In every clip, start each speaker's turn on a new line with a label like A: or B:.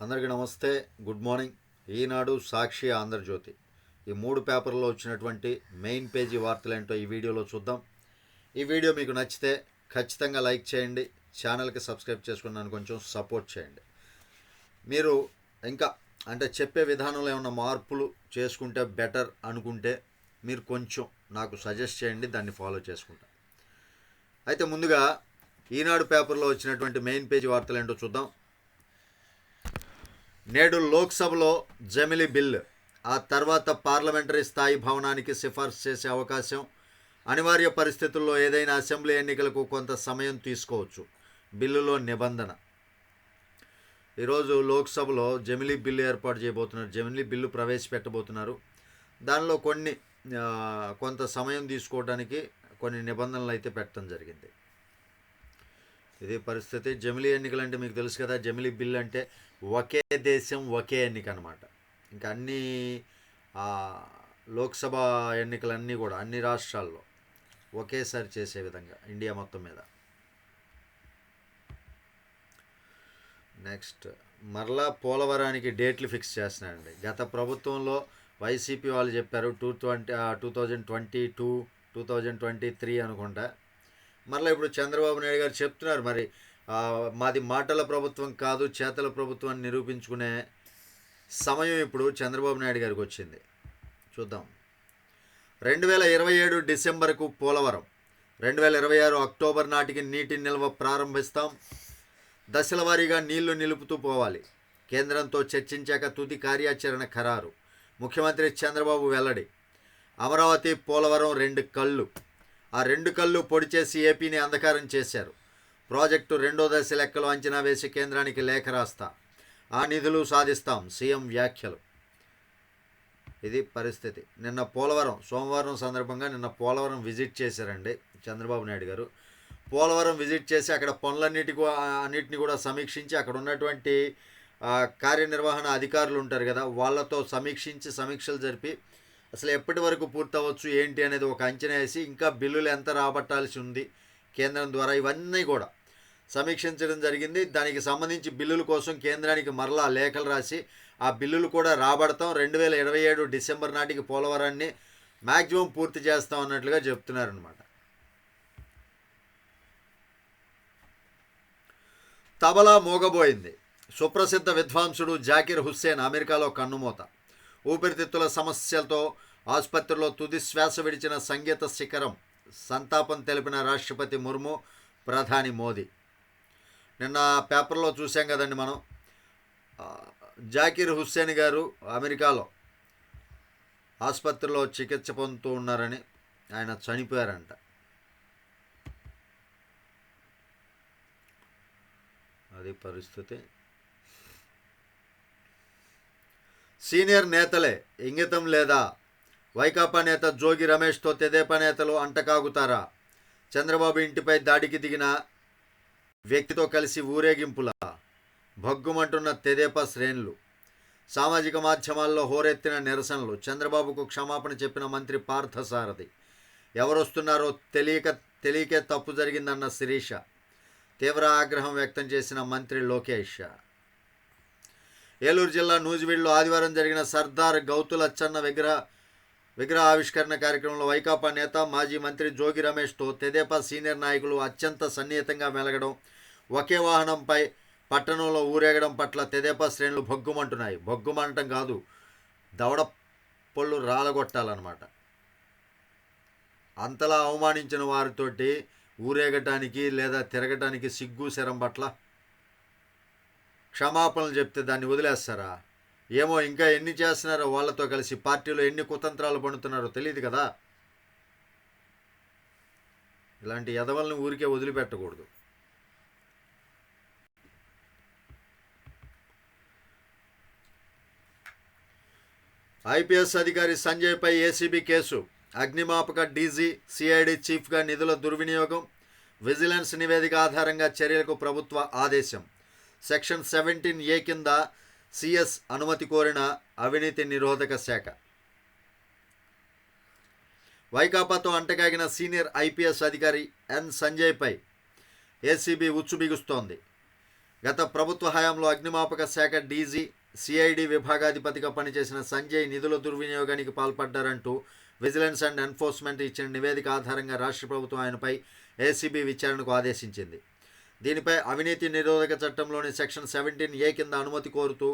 A: అందరికీ నమస్తే good morning. Eenadu Sakshi Andhrajyothy. ఈ మూడు పేపర్లో వచ్చినటువంటి మెయిన్ పేజీ వార్తలు ఏంటో ఈ వీడియోలో చూద్దాం. ఈ వీడియో మీకు నచ్చితే ఖచ్చితంగా లైక్ చేయండి ఛానల్కి సబ్స్క్రైబ్ చేసుకున్నాను కొంచెం సపోర్ట్ చేయండి. మీరు ఇంకా అంటే చెప్పే విధానంలో ఏమైనా మార్పులు చేసుకుంటే బెటర్ అనుకుంటే మీరు కొంచెం నాకు సజెస్ట్ చేయండి దాన్ని ఫాలో చేసుకుంటా. అయితే ముందుగా ఈనాడు పేపర్లో వచ్చినటువంటి మెయిన్ పేజీ వార్తలు ఏంటో చూద్దాం. నేడు లోక్సభలో జమిలి బిల్ ఆ తర్వాత పార్లమెంటరీ స్థాయి భవనానికి సిఫార్సు చేసే అవకాశం అనివార్య పరిస్థితుల్లో ఏదైనా అసెంబ్లీ ఎన్నికలకు కొంత సమయం తీసుకోవచ్చు. బిల్లులో నిబంధన. ఈరోజు లోక్సభలో జమిలీ బిల్లు ఏర్పాటు చేయబోతున్నారు. జమిలీ బిల్లు ప్రవేశపెట్టబోతున్నారు. దానిలో కొన్ని కొంత సమయం తీసుకోవడానికి కొన్ని నిబంధనలు అయితే పెట్టడం జరిగింది. ఇదే పరిస్థితి. జమిలీ ఎన్నికలు అంటే మీకు తెలుసు కదా జమిలీ బిల్ అంటే ఒకే దేశం ఒకే ఎన్నిక అనమాట ఇంకా అన్ని లోక్సభ ఎన్నికలన్నీ కూడా అన్ని రాష్ట్రాల్లో ఒకేసారి చేసే విధంగా ఇండియా మొత్తం మీద. నెక్స్ట్ మరలా పోలవరానికి డేట్లు ఫిక్స్ చేస్తున్నారండి. గత ప్రభుత్వంలో వైసీపీ వాళ్ళు చెప్పారు two twenty two thousand twenty two two thousand twenty three అనుకుంటా. మరలా ఇప్పుడు చంద్రబాబు నాయుడు గారు చెప్తున్నారు మరి మాది మాటల ప్రభుత్వం కాదు చేతల ప్రభుత్వం అని నిరూపించుకునే సమయం ఇప్పుడు చంద్రబాబు నాయుడు గారికి వచ్చింది. చూద్దాం. రెండు వేల ఇరవై ఏడు డిసెంబర్కు పోలవరం. రెండు వేల ఇరవై ఆరు అక్టోబర్ నాటికి నీటి నిల్వ ప్రారంభిస్తాం. దశల వారీగా నీళ్ళు నిలుపుతూ పోవాలి. కేంద్రంతో చర్చించాక తుది కార్యాచరణ ఖరారు. ముఖ్యమంత్రి చంద్రబాబు వెల్లడి. అమరావతి పోలవరం రెండు కళ్ళు. ఆ రెండు కళ్ళు పొడి చేసి ఏపీని అంధకారం చేశారు. ప్రాజెక్టు రెండో దశ లెక్కలు అంచనా వేసి కేంద్రానికి లేఖ రాస్తా. ఆ నిధులు సాధిస్తాం. సీఎం వ్యాఖ్యలు. ఇది పరిస్థితి. నిన్న పోలవరం సోమవారం సందర్భంగా నిన్న పోలవరం విజిట్ చేశారండి చంద్రబాబు నాయుడు గారు. పోలవరం విజిట్ చేసి అక్కడ పనులన్నిటి అన్నిటిని కూడా సమీక్షించి అక్కడ ఉన్నటువంటి కార్యనిర్వహణ అధికారులు ఉంటారు కదా వాళ్ళతో సమీక్షించి సమీక్షలు జరిపి అసలు ఎప్పటి వరకు పూర్తవచ్చు ఏంటి అనేది ఒక అంచనా వేసి ఇంకా బిల్లులు ఎంత రాబట్టాల్సి ఉంది కేంద్రం ద్వారా ఇవన్నీ కూడా సమీక్షించడం జరిగింది. దానికి సంబంధించి బిల్లుల కోసం కేంద్రానికి మరలా లేఖలు రాసి ఆ బిల్లులు కూడా రాబడతాం. రెండు వేల ఇరవై ఏడు డిసెంబర్ నాటికి పోలవరాన్ని మ్యాక్సిమం పూర్తి చేస్తాం అన్నట్లుగా చెప్తున్నారనమాట తబలా మోగబోయింది. సుప్రసిద్ధ విద్వాంసుడు జాకిర్ హుస్సేన్ అమెరికాలో కన్నుమూత. ఊపిరితిత్తుల సమస్యలతో ఆసుపత్రిలో తుది శ్వాస విడిచిన సంగీత శిఖరం. సంతాపం తెలిపిన రాష్ట్రపతి ముర్ము ప్రధాని మోదీ. నిన్న పేపర్లో చూసాం కదండి మనం. జాకీర్ జాకిర్ హుస్సేన్ గారు అమెరికాలో ఆసుపత్రిలో చికిత్స పొందుతూ ఉన్నారని ఆయన చనిపోయారంట. అది పరిస్థితి. సీనియర్ నేతలే ఇంగితం లేదా? వైకాపా నేత జోగి రమేష్తో తెదేపా నేతలు అంటకాగుతారా? చంద్రబాబు ఇంటిపై దాడికి దిగిన వ్యక్తితో కలిసి ఊరేగింపుల? భగ్గుమంటున్న తెదేపా శ్రేణులు సామాజిక మాధ్యమాల్లో హోరెత్తిన నిరసనలు చంద్రబాబుకు క్షమాపణ చెప్పిన మంత్రి పార్థసారథి. ఎవరొస్తున్నారో తెలియక తెలియకే తప్పు జరిగిందన్న శిరీష. తీవ్ర ఆగ్రహం వ్యక్తం చేసిన మంత్రి లోకేష్. ఏలూరు జిల్లా నూజివీడులో ఆదివారం జరిగిన సర్దార్ గౌతులచ్చన్న విగ్రహ విగ్రహ ఆవిష్కరణ కార్యక్రమంలో వైకాపా నేత మాజీ మంత్రి జోగి రమేష్తో తెదేపా సీనియర్ నాయకులు అత్యంత సన్నిహితంగా మెలగడం ఒకే వాహనంపై పట్టణంలో ఊరేగడం పట్ల తెదేపా శ్రేణులు భగ్గుమంటున్నాయి. బొగ్గుమంటం కాదు దవడ పళ్ళు రాలగొట్టాలన్నమాట. అంతలా అవమానించిన వారితోటి ఊరేగటానికి లేదా తిరగటానికి సిగ్గు శరం పట్ల క్షమాపణలు చెప్తే దాన్ని వదిలేస్తారా? ఏమో ఇంకా ఎన్ని చేస్తున్నారో వాళ్ళతో కలిసి పార్టీలో ఎన్ని కుతంత్రాలు పండుతున్నారో తెలియదు కదా. ఇలాంటి ఎదవల్ని ఊరికే వదిలిపెట్టకూడదు. ఐపీఎస్ అధికారి సంజయ్పై ఏసీబీ కేసు. అగ్నిమాపక డీజీ సిఐడి చీఫ్గా నిధుల దుర్వినియోగం. విజిలెన్స్ నివేదిక ఆధారంగా చర్యలకు ప్రభుత్వ ఆదేశం. సెక్షన్ సెవెంటీన్ ఏ కింద సిఎస్ అనుమతి కోరిన అవినీతి నిరోధక శాఖ. వైకాపాతో అంటకాగిన సీనియర్ ఐపీఎస్ అధికారి ఎన్ సంజయ్పై ఏసీబీ ఉచ్చుబిగుస్తోంది గత ప్రభుత్వ హయాంలో అగ్నిమాపక శాఖ డీజీ సిఐడి విభాగాధిపతిగా పనిచేసిన సంజయ్ నిధుల దుర్వినియోగానికి పాల్పడ్డారంటూ విజిలెన్స్ అండ్ ఎన్ఫోర్స్మెంట్ ఇచ్చిన నివేదిక ఆధారంగా రాష్ట్ర ప్రభుత్వం ఆయనపై ఏసీబీ విచారణకు ఆదేశించింది. దీనిపై అవినీతి నిరోధక చట్టంలోని సెక్షన్ సెవెంటీన్ ఏ కింద అనుమతి కోరుతూ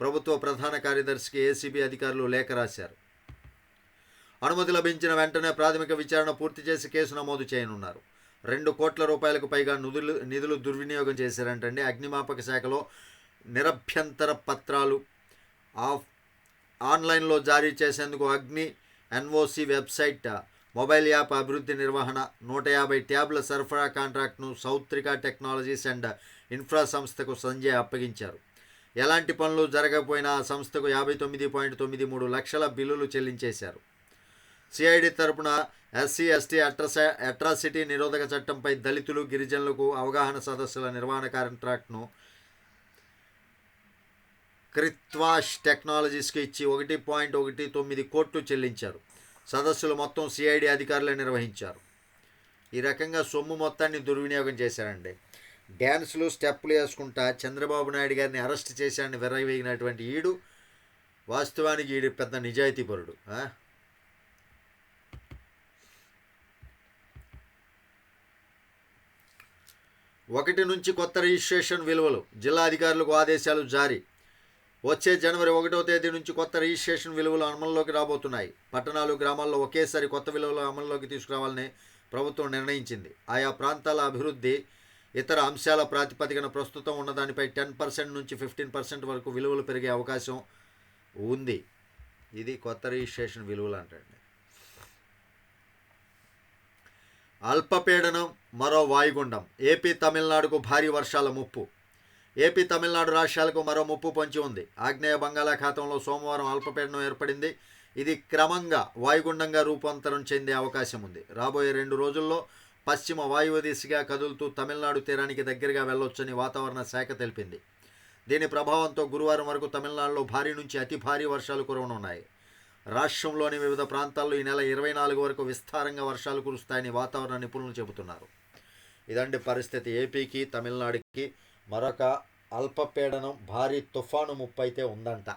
A: ప్రభుత్వ ప్రధాన కార్యదర్శికి ఏసీబీ అధికారులు లేఖ రాశారు. అనుమతి లభించిన వెంటనే ప్రాథమిక విచారణ పూర్తి చేసి కేసు నమోదు చేయనున్నారు. రెండు కోట్ల రూపాయలకు పైగా నిధులు నిధులు దుర్వినియోగం చేశారంటండి అగ్నిమాపక శాఖలో నిరభ్యంతర పత్రాలు ఆఫ్ ఆన్లైన్లో జారీ చేసేందుకు అగ్ని ఎన్ఓసి వెబ్సైట్ మొబైల్ యాప్ అభివృద్ధి నిర్వహణ నూట యాభై ట్యాబ్ల సరఫరా కాంట్రాక్ట్ను సౌత్రికా టెక్నాలజీస్ అండ్ ఇన్ఫ్రా సంస్థకు సంజయ్ అప్పగించారు. ఎలాంటి పనులు జరగకపోయినా ఆ సంస్థకు యాభై తొమ్మిది పాయింట్ తొమ్మిది మూడు లక్షల బిల్లులు చెల్లించేశారు. సిఐడి తరపున ఎస్సీ ఎస్టీ అట్రసా అట్రాసిటీ నిరోధక చట్టంపై దళితులు గిరిజనులకు అవగాహన సదస్సుల నిర్వహణ కాంట్రాక్ట్ను క్రిత్వాష్ టెక్నాలజీస్కి ఇచ్చి ఒకటి పాయింట్ ఒకటి తొమ్మిది కోట్లు చెల్లించారు. సదస్సులు మొత్తం సిఐడి అధికారులే నిర్వహించారు. ఈ రకంగా సొమ్ము మొత్తాన్ని దుర్వినియోగం చేశారండి. డ్యాన్సులు స్టెప్పులు వేసుకుంటా చంద్రబాబు నాయుడు గారిని అరెస్ట్ చేశాడని విర్రవేగినటువంటి ఈడు వాస్తవానికి ఈడు పెద్ద నిజాయితీపరుడు ఒకటి నుంచి కొత్త రిజిస్ట్రేషన్ విలువలు జిల్లా అధికారులకు ఆదేశాలు జారీ. వచ్చే జనవరి ఒకటో తేదీ నుంచి కొత్త రిజిస్ట్రేషన్ విలువలు అమల్లోకి రాబోతున్నాయి. పట్టణాలు గ్రామాల్లో ఒకేసారి కొత్త విలువలు అమల్లోకి తీసుకురావాలని ప్రభుత్వం నిర్ణయించింది. ఆయా ప్రాంతాల అభివృద్ధి ఇతర అంశాల ప్రాతిపదికన ప్రస్తుతం ఉన్నదానిపై టెన్ పర్సెంట్ నుంచి ఫిఫ్టీన్ పర్సెంట్ వరకు విలువలు పెరిగే అవకాశం ఉంది. ఇది కొత్త రిజిస్ట్రేషన్ విలువలు అంటండి. అల్పపీడనం మరో వాయుగుండం. ఏపీ తమిళనాడుకు భారీ వర్షాల ముప్పు. ఏపీ తమిళనాడు రాష్ట్రాలకు మరో ముప్పు పొంచి ఉంది. ఆగ్నేయ బంగాళాఖాతంలో సోమవారం అల్పపీడనం ఏర్పడింది. ఇది క్రమంగా వాయుగుండంగా రూపాంతరం చెందే అవకాశం ఉంది. రాబోయే రెండు రోజుల్లో పశ్చిమ వాయువ్య దిశగా కదులుతూ తమిళనాడు తీరానికి దగ్గరగా వెళ్ళొచ్చని వాతావరణ శాఖ తెలిపింది. దీని ప్రభావంతో గురువారం వరకు తమిళనాడులో భారీ నుంచి అతి భారీ వర్షాలు కురవనున్నాయి. రాష్ట్రంలోని వివిధ ప్రాంతాల్లో ఈ నెల ఇరవై నాలుగు వరకు విస్తారంగా వర్షాలు కురుస్తాయని వాతావరణ నిపుణులు చెబుతున్నారు. ఇదండి పరిస్థితి. ఏపీకి తమిళనాడుకి మరొక అల్పపీడనం భారీ తుఫాను ముప్పు అయితే ఉందంట.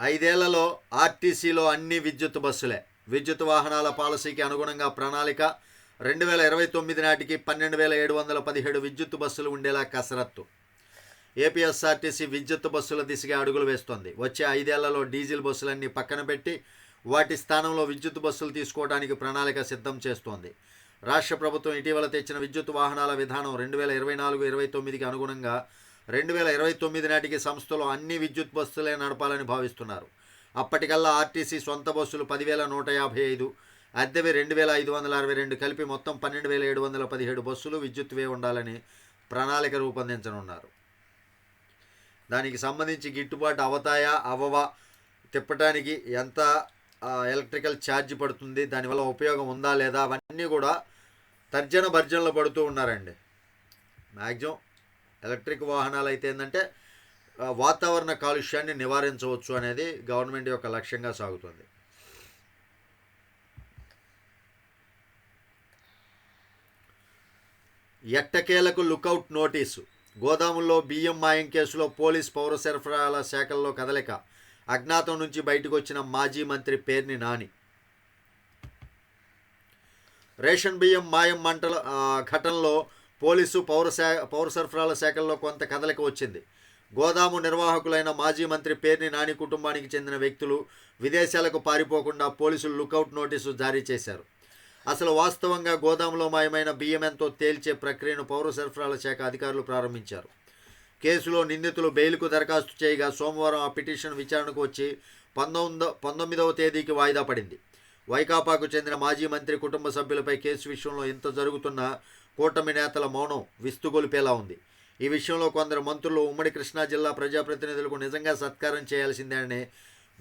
A: ఐదేళ్ళలో ఆర్టీసీలో అన్ని విద్యుత్ బస్సులే. విద్యుత్ వాహనాల పాలసీకి అనుగుణంగా ప్రణాళిక రెండు వేల ఇరవై తొమ్మిది నాటికి పన్నెండు వేల ఏడు వందల పదిహేడు విద్యుత్ బస్సులు ఉండేలా కసరత్తు. ఏపీఎస్ఆర్టీసీ విద్యుత్ బస్సుల దిశగా అడుగులు వేస్తోంది. వచ్చే ఐదేళ్ళలో డీజిల్ బస్సులన్నీ పక్కన పెట్టి వాటి స్థానంలో విద్యుత్ బస్సులు తీసుకోవడానికి ప్రణాళిక సిద్ధం చేస్తోంది. రాష్ట్ర ప్రభుత్వం ఇటీవల తెచ్చిన విద్యుత్ వాహనాల విధానం రెండు వేల ఇరవై నాలుగు ఇరవై తొమ్మిదికి అనుగుణంగా రెండు వేల ఇరవై తొమ్మిది నాటికి సంస్థలో అన్ని విద్యుత్ బస్సులే నడపాలని భావిస్తున్నారు. అప్పటికల్లా ఆర్టీసీ సొంత బస్సులు పదివేల నూట యాభై ఐదు అద్దెవి రెండు వేల ఐదు వందల అరవై రెండు కలిపి మొత్తం పన్నెండు వేల ఏడు వందల పదిహేడు బస్సులు విద్యుత్వే ఉండాలని ప్రణాళిక రూపొందించనున్నారు. దానికి సంబంధించి గిట్టుబాటు అవతాయా అవవా తిప్పటానికి ఎంత ఎలక్ట్రికల్ ఛార్జ్ పడుతుంది దానివల్ల ఉపయోగం ఉందా లేదా అవన్నీ కూడా తర్జన భర్జనలు పడుతూ ఉన్నారండి. మ్యాక్సిమం ఎలక్ట్రిక్ వాహనాలు అయితే ఏంటంటే వాతావరణ కాలుష్యాన్ని నివారించవచ్చు అనేది గవర్నమెంట్ యొక్క లక్ష్యంగా సాగుతుంది. ఎట్టకేలకు లుకౌట్ నోటీసు. గోదాముల్లో బియ్యం మాయం కేసులో పోలీస్ పౌర సరఫరాల శాఖల్లో కదలిక. అజ్ఞాతం నుంచి బయటకు వచ్చిన మాజీ మంత్రి పేర్ని నాని. రేషన్ బియ్యం మాయం మంటల ఘటనలో పోలీసు పౌర పౌర సరఫరాల శాఖల్లో కొంత కదలిక వచ్చింది. గోదాము నిర్వాహకులైన మాజీ మంత్రి పేర్ని నాని కుటుంబానికి చెందిన వ్యక్తులు విదేశాలకు పారిపోకుండా పోలీసులు లుకౌట్ నోటీసు జారీ చేశారు. అసలు వాస్తవంగా గోదాములో మాయమైన బియ్యం ఎంతో తేల్చే ప్రక్రియను పౌర సరఫరాల శాఖ అధికారులు ప్రారంభించారు. కేసులో నిందితులు బెయిల్కు దరఖాస్తు చేయగా సోమవారం ఆ పిటిషన్ విచారణకు వచ్చి పంతొమ్మిదో పంతొమ్మిదవ తేదీకి వాయిదా పడింది. వైకాపాకు చెందిన మాజీ మంత్రి కుటుంబ సభ్యులపై కేసు విషయంలో ఇంత జరుగుతున్న కూటమి నేతల మౌనం విస్తుగొలిపేలా ఉంది. ఈ విషయంలో కొందరు మంత్రులు ఉమ్మడి కృష్ణా జిల్లా ప్రజాప్రతినిధులకు నిజంగా సత్కారం చేయాల్సిందే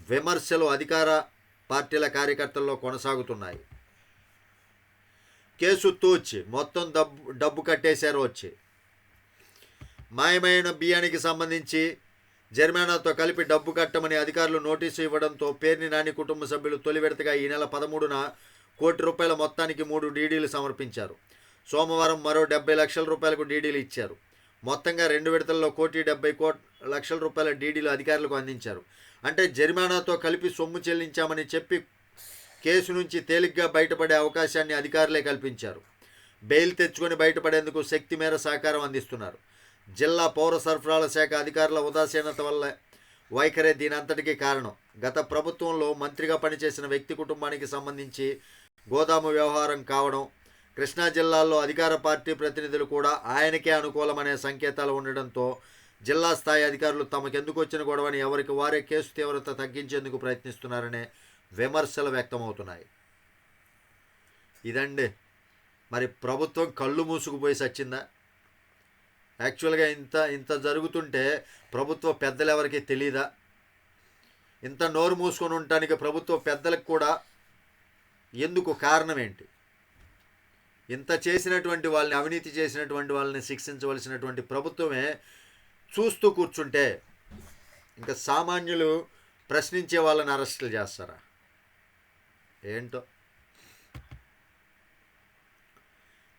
A: విమర్శలు అధికార పార్టీల కార్యకర్తల్లో కొనసాగుతున్నాయి. కేసు తూచి మొత్తం డబ్బు డబ్బు కట్టేశారు వచ్చి. మాయమైన బియ్యానికి సంబంధించి జరిమానాతో కలిపి డబ్బు కట్టమని అధికారులు నోటీసు ఇవ్వడంతో పేర్ని నాని కుటుంబ సభ్యులు తొలి విడతగా ఈ నెల పదమూడున కోటి రూపాయల మొత్తానికి మూడు డీడీలు సమర్పించారు. సోమవారం మరో డెబ్బై లక్షల రూపాయలకు డీడీలు ఇచ్చారు. మొత్తంగా రెండు విడతల్లో కోటి డెబ్బై కోట్ లక్షల రూపాయల డీడీలు అధికారులకు అందించారు. అంటే జరిమానాతో కలిపి సొమ్ము చెల్లించామని చెప్పి కేసు నుంచి తేలిగ్గా బయటపడే అవకాశాన్ని అధికారులే కల్పించారు. బెయిల్ తెచ్చుకొని బయటపడేందుకు శక్తి మేర సహకారం అందిస్తున్నారు. జిల్లా పౌర సరఫరాల శాఖ అధికారుల ఉదాసీనత వల్ల వైఖరే దీనంతటికీ కారణం. గత ప్రభుత్వంలో మంత్రిగా పనిచేసిన వ్యక్తి కుటుంబానికి సంబంధించి గోదాము వ్యవహారం కావడం కృష్ణా జిల్లాలో అధికార పార్టీ ప్రతినిధులు కూడా ఆయనకే అనుకూలమనే సంకేతాలు ఉండడంతో జిల్లా స్థాయి అధికారులు తమకెందుకు వచ్చిన గొడవని ఎవరికి వారే కేసు తీవ్రత తగ్గించేందుకు ప్రయత్నిస్తున్నారనే విమర్శలు వ్యక్తమవుతున్నాయి. ఇదండి. మరి ప్రభుత్వం కళ్ళు మూసుకుపోయి సచ్చిందా? యాక్చువల్గా ఇంత ఇంత జరుగుతుంటే ప్రభుత్వ పెద్దలు ఎవరికి తెలియదా ఇంత నోరు మూసుకొని ఉండటానికి ప్రభుత్వ పెద్దలకు కూడా ఎందుకు కారణం ఏంటి ఇంత చేసినటువంటి వాళ్ళని అవినీతి చేసినటువంటి వాళ్ళని శిక్షించవలసినటువంటి ప్రభుత్వమే చూస్తూ కూర్చుంటే ఇంకా సామాన్యులు ప్రశ్నించే వాళ్ళని అరెస్టులు చేస్తారా? ఏంటో?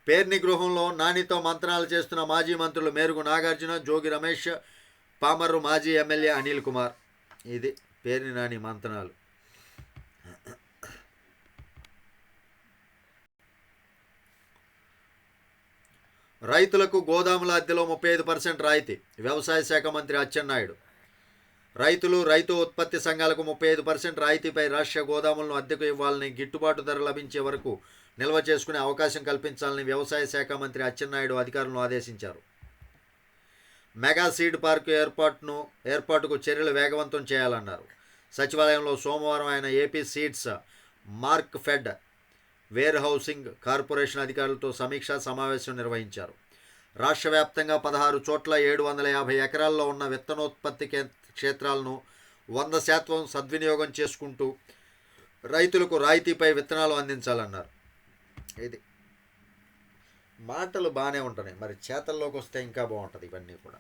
A: పేర్ని గృహంలో నానితో మంత్రాలు చేస్తున్న మాజీ మంత్రులు మేరుగు నాగార్జున జోగి రమేష్ పామర్రు మాజీ ఎమ్మెల్యే అనిల్ కుమార్. ఇది పేర్ని నాని మంత్రాలు. రైతులకు గోదాముల అద్దెలో ముప్పై ఐదు పర్సెంట్ రాయితీ. వ్యవసాయ శాఖ మంత్రి అచ్చెన్నాయుడు. రైతులు రైతు ఉత్పత్తి సంఘాలకు ముప్పై ఐదు పర్సెంట్ రాయితీపై రాష్ట్ర గోదాములను అద్దెకు ఇవ్వాలని గిట్టుబాటు ధర లభించే వరకు నిల్వ చేసుకునే అవకాశం కల్పించాలని వ్యవసాయ శాఖ మంత్రి అచ్చెన్నాయుడు అధికారులను ఆదేశించారు. మెగా సీడ్ పార్క్ ఏర్పాటును ఏర్పాటుకు చర్యలు వేగవంతం చేయాలన్నారు. సచివాలయంలో సోమవారం ఆయన AP seeds markfed warehousing corporation అధికారులతో సమీక్షా సమావేశం నిర్వహించారు. రాష్ట్ర వ్యాప్తంగా పదహారు చోట్ల ఏడు వందల యాభై ఎకరాల్లో ఉన్న విత్తనోత్పత్తి కే- క్షేత్రాలను వంద శాతం సద్వినియోగం చేసుకుంటూ రైతులకు రాయితీపై విత్తనాలు అందించాలన్నారు. ఇది. మాటలు బాగానే ఉంటున్నాయి మరి చేతల్లోకి వస్తే ఇంకా బాగుంటుంది ఇవన్నీ కూడా.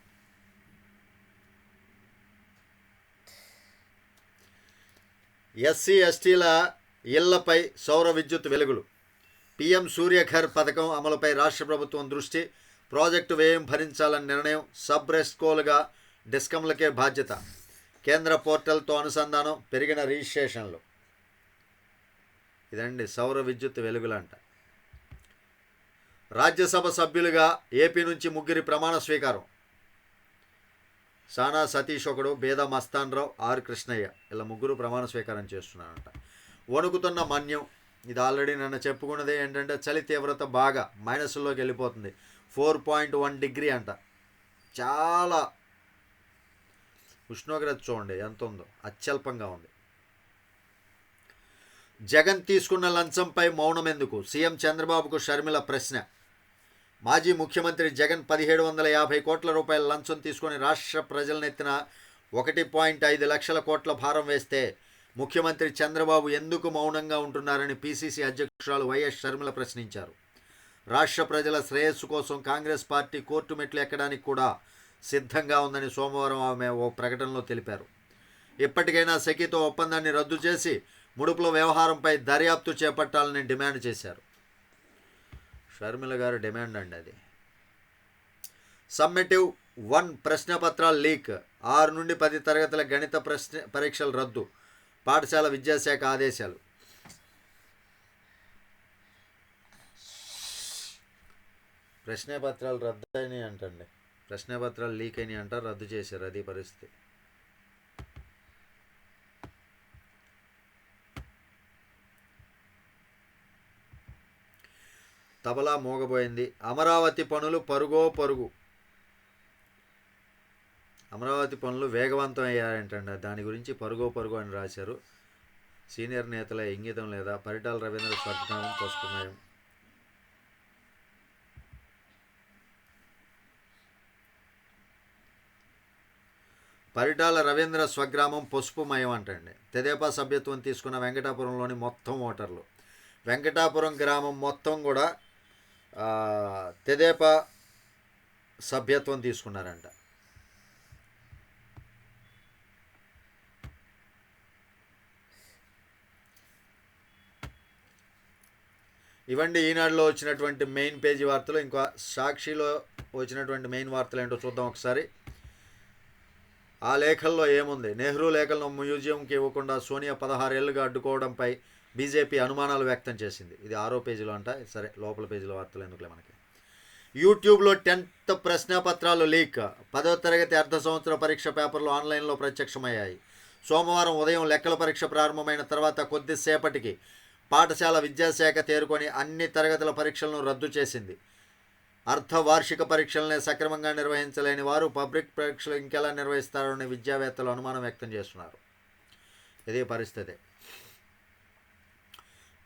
A: ఎస్సీ ఎస్టీల ఇళ్ళపై సౌర విద్యుత్ వెలుగులు. పీఎం సూర్యఘర్ పథకం అమలుపై రాష్ట్ర ప్రభుత్వం దృష్టి ప్రాజెక్టు వ్యయం భరించాలని నిర్ణయం సబ్ రెస్కోలుగా డిస్కంలకే బాధ్యత. కేంద్ర పోర్టల్తో అనుసంధానం పెరిగిన రిజిస్ట్రేషన్లు. ఇదండి సౌర విద్యుత్ వెలుగులంట. రాజ్యసభ సభ్యులుగా ఏపీ నుంచి ముగ్గురి ప్రమాణ స్వీకారం. సానా సతీష్ ఒకడు బేద మస్తాన్రావు ఆర్ కృష్ణయ్య ఇలా ముగ్గురు ప్రమాణ స్వీకారం చేస్తున్నారంట. వణుకుతున్న మన్యం ఇది ఆల్రెడీ నన్ను చెప్పుకున్నదే ఏంటంటే చలి తీవ్రత బాగా మైనస్లోకి వెళ్ళిపోతుంది. ఫోర్ పాయింట్ వన్ డిగ్రీ అంట. చాలా ఉష్ణోగ్రత చూడండి ఎంత ఉందో. అత్యల్పంగా ఉంది. జగన్ తీసుకున్న లంచంపై మౌనం ఎందుకు సీఎం చంద్రబాబుకు షర్మిల ప్రశ్న. మాజీ ముఖ్యమంత్రి జగన్ పదిహేడు వందల యాభై కోట్ల రూపాయల లంచం తీసుకొని రాష్ట్ర ప్రజలనెత్తిన ఒకటి పాయింట్ ఐదు లక్షల కోట్ల భారం వేస్తే ముఖ్యమంత్రి చంద్రబాబు ఎందుకు మౌనంగా ఉంటున్నారని పీసీసీ అధ్యక్షురాలు వైఎస్ షర్మిల ప్రశ్నించారు. రాష్ట్ర ప్రజల శ్రేయస్సు కోసం కాంగ్రెస్ పార్టీ కోర్టు మెట్లు ఎక్కడానికి కూడా సిద్ధంగా ఉందని సోమవారం ఆమె ఓ ప్రకటనలో తెలిపారు. ఇప్పటికైనా సెకితో ఒప్పందాన్ని రద్దు చేసి ముడుపుల వ్యవహారంపై దర్యాప్తు చేపట్టాలని డిమాండ్ చేశారు. షర్మిల గారు డిమాండ్ అండి అది. సబ్మిటివ్ వన్ ప్రశ్నపత్రాల లీక్. ఆరు నుండి పది తరగతుల గణిత ప్రశ్న పరీక్షలు రద్దు. పాఠశాల విద్యాశాఖ ఆదేశాలు. ప్రశ్నపత్రాలు రద్దు అయినాయి అంటండి ప్రశ్నపత్రాలు లీక్ అయినాయి అంటారు రద్దు చేశారు. అది పరిస్థితి. తబలా మోగబోయింది. అమరావతి పనులు పరుగో పరుగు. అమరావతి పనులు వేగవంతం అయ్యాయంటండి దాని గురించి పరుగో పరుగు అని రాశారు. సీనియర్ నేతల ఇంగితం లేదా పరిటాల రవీంద్ర స్వర్గనామం పసుపుమయం పరిటాల రవీంద్ర స్వగ్రామం పసుపుమయం అంటండి తెదేపా సభ్యత్వం తీసుకున్న వెంకటాపురంలోని మొత్తం ఓటర్లు. వెంకటాపురం గ్రామం మొత్తం కూడా తెదేపా సభ్యత్వం తీసుకున్నారంట. ఇవండి ఈనాడులో వచ్చినటువంటి మెయిన్ పేజీ వార్తలు ఇంకా సాక్షిలో వచ్చినటువంటి మెయిన్ వార్తలు ఏంటో చూద్దాం ఒకసారి. ఆ లేఖల్లో ఏముంది? నెహ్రూ లేఖలను మ్యూజియంకి ఇవ్వకుండా సోనియా పదహారేళ్ళుగా అడ్డుకోవడంపై బీజేపీ అనుమానాలు వ్యక్తం చేసింది. ఇది ఆరో పేజీలో అంట సరే లోపల పేజీలో వార్తలు ఎందుకులే మనకి. యూట్యూబ్లో టెన్త్ ప్రశ్నపత్రాలు లీక్. పదో తరగతి అర్ధ సంవత్సర పరీక్ష పేపర్లు ఆన్లైన్లో ప్రత్యక్షమయ్యాయి. సోమవారం ఉదయం లెక్కల పరీక్ష ప్రారంభమైన తర్వాత కొద్దిసేపటికి పాఠశాల విద్యాశాఖ తేరుకొని అన్ని తరగతుల పరీక్షలను రద్దు చేసింది. అర్ధవార్షిక పరీక్షలనే సక్రమంగా నిర్వహించలేని వారు పబ్లిక్ పరీక్షలు ఇంకెలా నిర్వహిస్తారని విద్యావేత్తలు అనుమానం వ్యక్తం చేస్తున్నారు. ఇదే పరిస్థితి.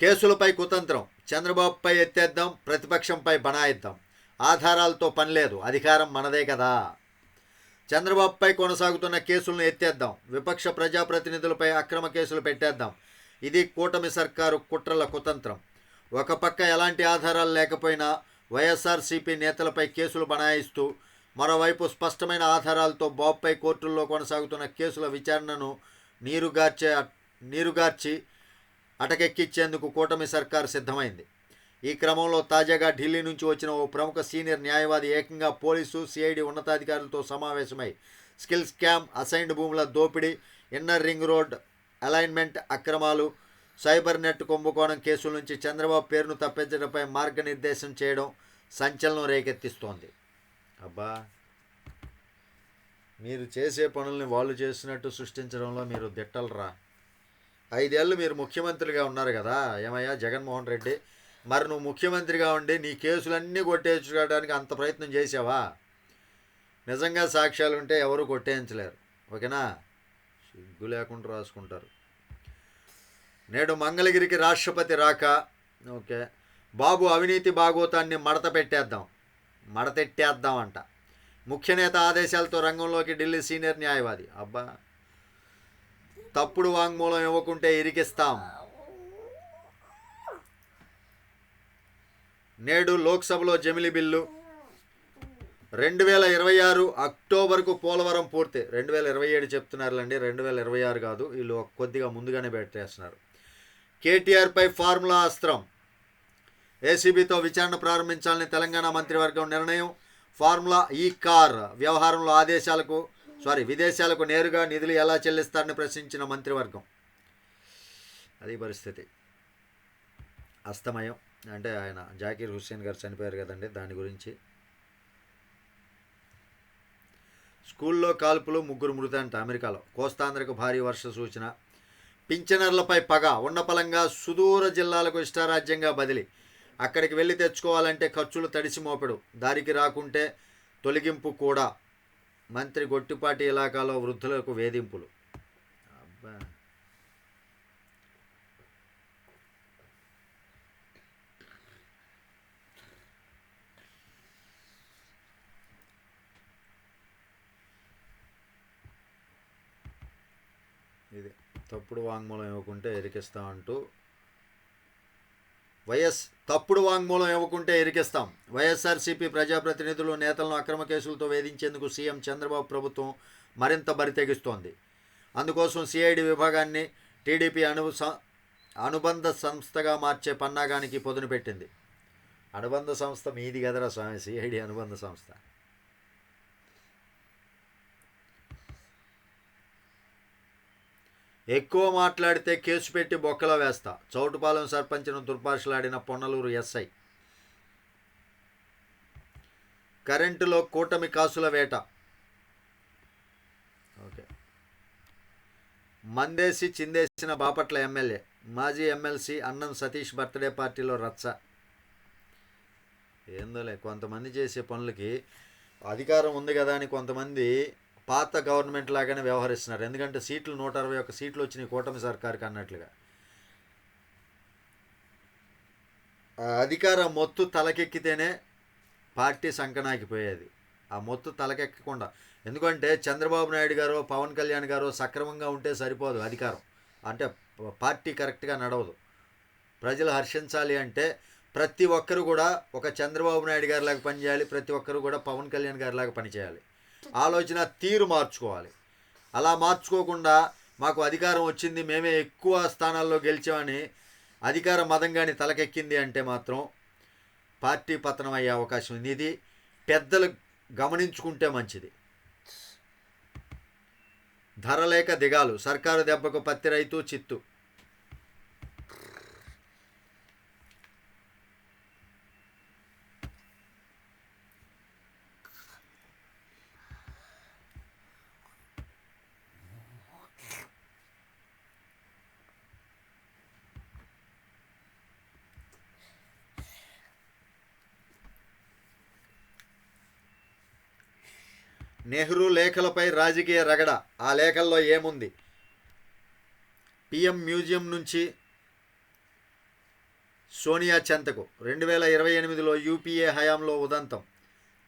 A: కేసులపై కుతంత్రం. చంద్రబాబుపై ఎత్తేద్దాం ప్రతిపక్షంపై బనాయిద్దాం. ఆధారాలతో పని లేదు అధికారం మనదే కదా. చంద్రబాబుపై కొనసాగుతున్న కేసులను ఎత్తేద్దాం విపక్ష ప్రజాప్రతినిధులపై అక్రమ కేసులు పెట్టేద్దాం. ఇది కూటమి సర్కారు కుట్రల కుతంత్రం. ఒక పక్క ఎలాంటి ఆధారాలు లేకపోయినా వైఎస్ఆర్సీపీ నేతలపై కేసులు బనాయిస్తూ మరోవైపు స్పష్టమైన ఆధారాలతో బాబుపై కోర్టుల్లో కొనసాగుతున్న కేసుల విచారణను నీరుగార్చే నీరుగార్చి అటకెక్కించేందుకు కూటమి సర్కారు సిద్ధమైంది. ఈ క్రమంలో తాజాగా ఢిల్లీ నుంచి వచ్చిన ఓ ప్రముఖ సీనియర్ న్యాయవాది ఏకంగా పోలీసు సిఐడి ఉన్నతాధికారులతో సమావేశమై స్కిల్ స్కామ్ అసైన్డ్ భూముల దోపిడీ ఇన్నర్ రింగ్ రోడ్ అలైన్మెంట్ అక్రమాలు సైబర్ నెట్ కుంభకోణం కేసుల నుంచి చంద్రబాబు పేరును తప్పించడంపై మార్గనిర్దేశం చేయడం సంచలనం రేకెత్తిస్తోంది. అబ్బా! మీరు చేసే పనుల్ని వాళ్ళు చేసినట్టు సృష్టించడంలో మీరు దిట్టలరా? ఐదేళ్ళు మీరు ముఖ్యమంత్రిగా ఉన్నారు కదా. ఏమయ్యా? జగన్మోహన్ రెడ్డి. మరి నువ్వు ముఖ్యమంత్రిగా ఉండి నీ కేసులన్నీ కొట్టేయించుకోవడానికి అంత ప్రయత్నం చేసావా? నిజంగా సాక్ష్యాలు ఉంటే ఎవరు కొట్టేయించలేరు. ఓకేనా? సిగ్గు లేకుండా రాసుకుంటారు. నేడు మంగళగిరికి రాష్ట్రపతి రాక. ఓకే. బాబు అవినీతి బాగోతాన్ని మడత పెట్టేద్దాం. మడతెట్టేద్దామంట. ముఖ్య నేత ఆదేశాలతో రంగంలోకి ఢిల్లీ సీనియర్ న్యాయవాది. అబ్బా! తప్పుడు వాంగ్మూలం ఇవ్వకుంటే ఇరికిస్తాం. నేడు లోక్సభలో జమిలి బిల్లు. రెండు వేల ఇరవై ఆరు అక్టోబర్కు పోలవరం పూర్తి. రెండు వేల ఇరవై ఏడు చెప్తున్నారులండి. రెండు వేల ఇరవై ఆరు కాదు. వీళ్ళు కొద్దిగా ముందుగానే పెట్టేస్తున్నారు కేటీఆర్పై ఫార్ములా అస్త్రం. ఏసీబీతో విచారణ ప్రారంభించాలని తెలంగాణ మంత్రివర్గం నిర్ణయం. ఫార్ములా ఈ కార్. వ్యవహారంలో ఆదేశాలకు సారీ విదేశాలకు నేరుగా నిధులు ఎలా చెల్లిస్తారని ప్రశ్నించిన మంత్రివర్గం. అది పరిస్థితి. అస్తమయం. అంటే ఆయన జాకీర్ హుస్సేన్ గారు చనిపోయారు కదండి దాని గురించి. స్కూల్లో కాల్పులు ముగ్గురు మృతి అంట అమెరికాలో. కోస్తాంధ్రకు భారీ వర్ష సూచన. పింఛనర్లపై పగ. ఉన్నపలంగా సుదూర జిల్లాలకు ఇష్టారాజ్యంగా బదిలీ. అక్కడికి వెళ్ళి తెచ్చుకోవాలంటే ఖర్చులు తడిసి మోపెడు. దారికి రాకుంటే తొలగింపు కూడా. మంత్రి గొట్టిపాటి ఇలాకాలో వృద్ధులకు వేధింపులు. అబ్బా. ఇది తప్పుడు వాంగ్మూలం ఇవ్వకుంటే ఎరికిస్తా అంటూ వైఎస్ తప్పుడు వాంగ్మూలం ఇవ్వకుంటే ఇరికిస్తాం వైఎస్ఆర్సీపీ ప్రజాప్రతినిధులు నేతలను అక్రమ కేసులతో వేధించేందుకు సీఎం చంద్రబాబు ప్రభుత్వం మరింత బరితెగిస్తోంది అందుకోసం సిఐడి విభాగాన్ని టీడీపీ అను అనుబంధ సంస్థగా మార్చే పన్నాగానికి పొదును పెట్టింది. అనుబంధ సంస్థ మీది కదరా స్వామి? సిఐడి అనుబంధ సంస్థ. ఎక్కువ మాట్లాడితే కేసు పెట్టి బొక్కలో వేస్తా. చౌటుపాలెం సర్పంచ్ను దుర్భాషలాడిన పొన్నలూరు ఎస్ఐ. కరెంటులో కూటమి కాసుల వేట. ఓకే. మందేసి చిందేసిన బాపట్ల ఎమ్మెల్యే. మాజీ ఎమ్మెల్సీ అన్నం సతీష్ బర్త్డే పార్టీలో రచ్చ. ఏందోలే కొంతమంది చేసే పనులకి అధికారం ఉంది కదా అని కొంతమంది పాత గవర్నమెంట్ లాగానే వ్యవహరిస్తున్నారు. ఎందుకంటే సీట్లు నూట అరవై ఒక్క సీట్లు వచ్చినాయి కూటమి సర్కార్కి అన్నట్లుగా. అధికారం మొత్తు తలకెక్కితేనే పార్టీ సంకనాకిపోయేది. ఆ మొత్తు తలకెక్కకుండా. ఎందుకంటే చంద్రబాబు నాయుడు గారు పవన్ కళ్యాణ్ గారు సక్రమంగా ఉంటే సరిపోదు అధికారం. అంటే పార్టీ కరెక్ట్గా నడవదు. ప్రజలు హర్షించాలి అంటే ప్రతి ఒక్కరు కూడా ఒక చంద్రబాబు నాయుడు గారిలాగా పనిచేయాలి ప్రతి ఒక్కరు కూడా పవన్ కళ్యాణ్ గారిలాగా పనిచేయాలి. ఆలోచన తీరు మార్చుకోవాలి. అలా మార్చుకోకుండా మాకు అధికారం వచ్చింది మేమే ఎక్కువ స్థానాల్లో గెలిచామని అధికార మదంగాని తలకెక్కింది అంటే మాత్రం పార్టీ పతనం అయ్యే అవకాశం ఉంది. ఇది పెద్దలు గమనించుకుంటే మంచిది. ధర లేక దిగాలు. సర్కారు దెబ్బకు పత్తి రైతు చిత్తు. నెహ్రూ లేఖలపై రాజకీయ రగడ. ఆ లేఖల్లో ఏముంది? పిఎం మ్యూజియం నుంచి సోనియా చెంతకు రెండు వేల ఇరవై ఎనిమిదిలో యూపీఏ హయాంలో ఉదంతం.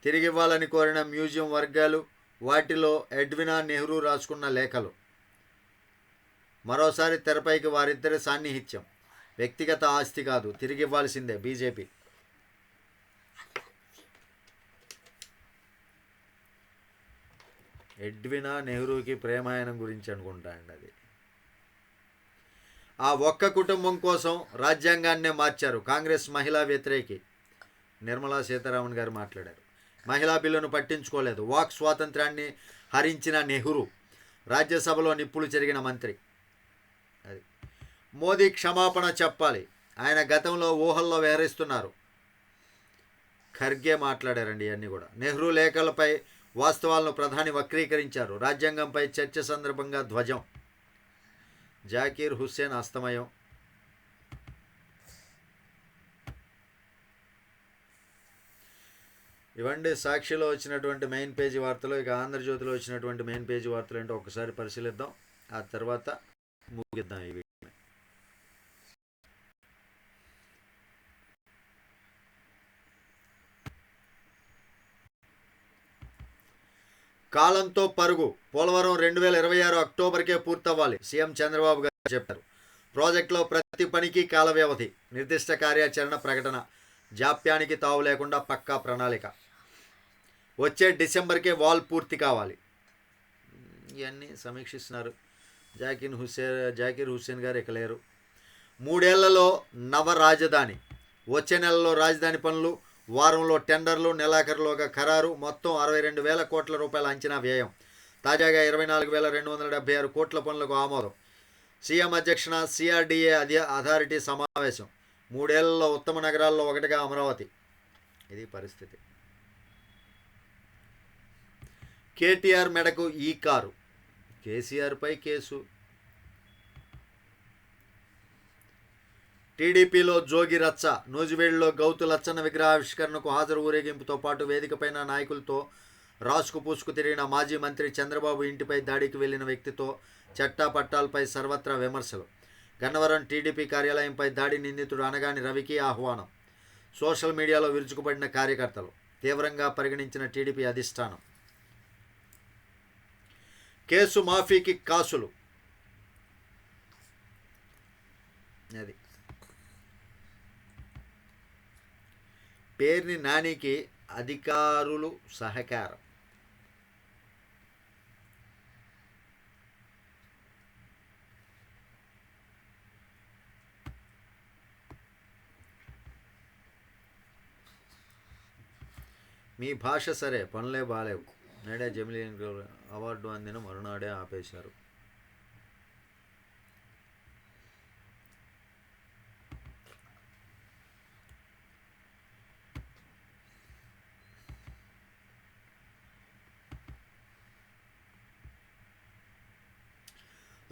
A: తిరిగివ్వాలని కోరిన మ్యూజియం వర్గాలు వాటిలో ఎడ్వినా నెహ్రూ రాసుకున్న లేఖలు. మరోసారి తెరపైకి వారిద్దరి సాన్నిహిత్యం. వ్యక్తిగత ఆస్తి కాదు తిరిగివ్వాల్సిందే బీజేపీ. ఎడ్వినా నెహ్రూకి ప్రేమాయణం గురించి అనుకుంటా అండి అది. ఆ ఒక్క కుటుంబం కోసం రాజ్యాంగాన్నే మార్చారు కాంగ్రెస్ మహిళా వ్యతిరేకి. నిర్మలా సీతారామన్ గారు మాట్లాడారు. మహిళా బిల్లును పట్టించుకోలేదు. వాక్ స్వాతంత్రాన్ని హరించిన నెహ్రూ రాజ్యసభలో నిప్పులు చెరిగిన మంత్రి. అది. మోదీ క్షమాపణ చెప్పాలి. ఆయన గతంలో ఊహల్లో వ్యవహరిస్తున్నారు. ఖర్గే మాట్లాడారండి ఇవన్నీ కూడా. నెహ్రూ లేఖలపై వాస్తవాలను ప్రధాని వక్రీకరించారు. రాజ్యాంగంపై చర్చ సందర్భంగా ధ్వజం. జాకీర్ హుస్సేన్ అస్తమయం. ఇవ్వండి సాక్షిలో వచ్చినటువంటి మెయిన్ పేజీ వార్తలు ఇక ఆంధ్రజ్యోతిలో వచ్చినటువంటి మెయిన్ పేజీ వార్తలు ఏంటో ఒకసారి పరిశీలిద్దాం. ఆ తర్వాత ముగిద్దాం ఈ కాలంతో పరుగు. పోలవరం రెండు వేల ఇరవై ఆరు అక్టోబర్కే పూర్తవ్వాలి సీఎం చంద్రబాబు గారు చెప్పారు. ప్రాజెక్టులో ప్రతి పనికి కాల వ్యవధి నిర్దిష్ట కార్యాచరణ ప్రకటన జాప్యానికి తావు లేకుండా పక్కా ప్రణాళిక. వచ్చే డిసెంబర్కే వాల్ పూర్తి కావాలి. ఇవన్నీ సమీక్షిస్తున్నారు. జాకిర్ హుస్సేన్ జాకీర్ హుస్సేన్ గారు ఇక లేరు. మూడేళ్ళలో నవ రాజధాని వచ్చే నెలలో రాజధాని పనులు వారంలో టెండర్లు నెలాఖరులోగా ఖరారు మొత్తం అరవై రెండు వేల కోట్ల రూపాయల అంచనా వ్యయం. తాజాగా ఇరవై నాలుగు వేల రెండు వందల డెబ్బై ఆరు కోట్ల పనులకు ఆమోదం. సీఎం అధ్యక్షణ సిఆర్డీఏ అధి అథారిటీ సమావేశం. మూడేళ్ళలో ఉత్తమ నగరాల్లో ఒకటిగా అమరావతి. ఇది పరిస్థితి. కేటీఆర్ మెడకు ఈ కారు. కేసీఆర్పై కేసు. టీడీపీలో జోగి రచ్చ నూజివేడులో గౌతు లచ్చన్న విగ్రహావిష్కరణకు హాజరు ఊరేగింపుతో పాటు వేదికపైన నాయకులతో రాసుకు పూసుకు తిరిగిన మాజీ మంత్రి చంద్రబాబు ఇంటిపై దాడికి వెళ్ళిన వ్యక్తితో చట్టా పట్టాలపై సర్వత్రా విమర్శలు. గన్నవరం టీడీపీ కార్యాలయంపై దాడి నిందితుడు అనగాని రవికి ఆహ్వానం. సోషల్ మీడియాలో విరుచుకుపడిన కార్యకర్తలు. తీవ్రంగా పరిగణించిన టీడీపీ అధిష్టానం. కేసు మాఫీకి కాసులు. అది. పేర్ని నానికి అధికారులు సహకారం. మీ భాష సరే పనులే బాలేవు. నేడే జమిలీ అవార్డు అందిన మరునాడే ఆపేశారు.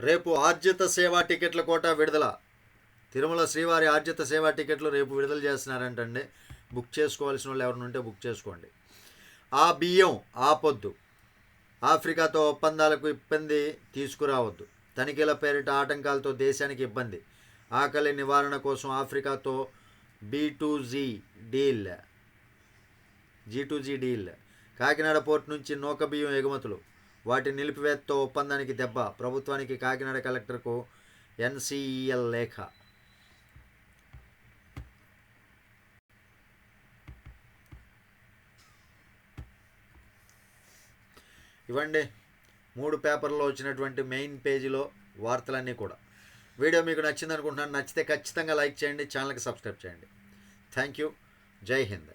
A: రేపు ఆర్జిత సేవా టికెట్ల కోట విడుదల. తిరుమల శ్రీవారి ఆర్జిత సేవా టికెట్లు రేపు విడుదల చేస్తున్నారంటండి. బుక్ చేసుకోవాల్సిన వాళ్ళు ఎవరిని ఉంటే బుక్ చేసుకోండి. ఆ బియ్యం ఆపొద్దు. ఆఫ్రికాతో ఒప్పందాలకు ఇబ్బంది తీసుకురావద్దు. తనిఖీల పేరిట ఆటంకాలతో దేశానికి ఇబ్బంది. ఆకలి నివారణ కోసం ఆఫ్రికాతో B to G deal. G to G deal. Kakinada port నుంచి నూక బియ్యం ఎగుమతులు. వాటి నిలిపివేతతో ఒప్పందానికి దెబ్బ ప్రభుత్వానికి కాకినాడ కలెక్టర్కు ఎన్సీఈఎల్ లేఖ. ఇవ్వండి మూడు పేపర్లో వచ్చినటువంటి మెయిన్ పేజీలో వార్తలన్నీ కూడా. వీడియో మీకు నచ్చింది అనుకుంటున్నాను నచ్చితే ఖచ్చితంగా లైక్ చేయండి ఛానల్కి సబ్స్క్రైబ్ చేయండి. Thank you. జై హింద్.